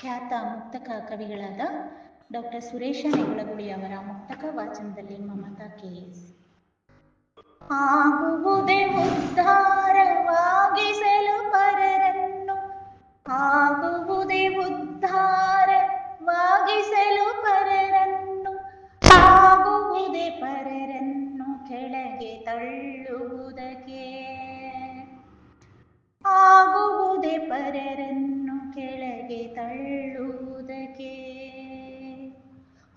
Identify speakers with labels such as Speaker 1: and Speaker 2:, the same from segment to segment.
Speaker 1: ಖ್ಯಾತ ಮುಕ್ತಕ ಕವಿಗಳಾದ ಡಾಕ್ಟರ್ ಸುರೇಶ ನೆಗಳಗುಳಿ ಅವರ ಮುಕ್ತಕ ವಾಚನದಲ್ಲಿ ಮಮತಾ ಕೆ ಎಸ್ ಆಗುವುದೇ ಉದ್ಧಾರವಾಗಿಸಲು ಪರರನ್ನು ಆಗುವುದೇ ಉದ್ಧಾರವಾಗಿಸಲು ಪರರನ್ನು ಆಗುವುದೇ ಪರರನ್ನು ಕೆಳಗೆ ತಳ್ಳುವುದಕ್ಕೆ ಆಗುವುದೇ ಪರರನ್ನು ಕೆಳಗೆ ತಳ್ಳುವುದಕ್ಕೆ?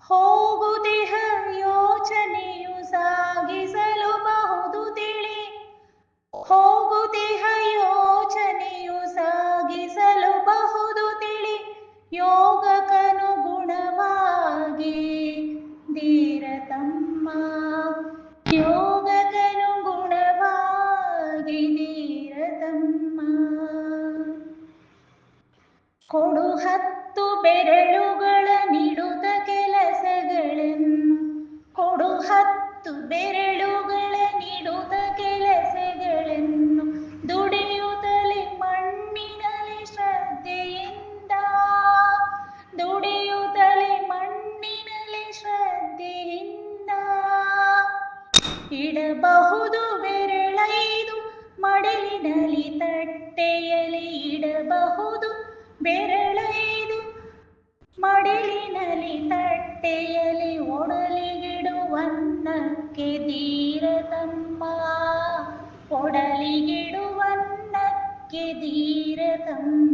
Speaker 1: ಹೋಗುದೇಹ ಯೋಚನೆಯು ಸಾಗಿಸಲು ಬಹುದು ತಿಳಿ. ಹೋಗುದೇಹ ಯೋಚನೆಯು ಸಾಗಿಸಲು ಬಹುದು ತಿಳಿ. ಯೋಗಕ್ಕನುಗುಣವಾಗಿ ಧೀರತಮ್ಮ. ಯೋಗಕ್ಕನುಗುಣವಾಗಿ ಇಡಬಹುದು ಬೆರಳೈದು ಮಡಲಿನಲ್ಲಿ ತಟ್ಟೆಯಲ್ಲಿ ಇಡಬಹುದು ಬೆರಳೈದು ಮಡಲಿನಲ್ಲಿ ತಟ್ಟೆಯಲ್ಲಿ ಒಡಲಿಗಿಡುವನ್ನಕ್ಕೆ ಧೀರತಮ್ಮ ಒಡಲಿಗಿಡುವನ್ನಕ್ಕೆ ಧೀರತಮ್ಮ ಧನ್ಯವಾದ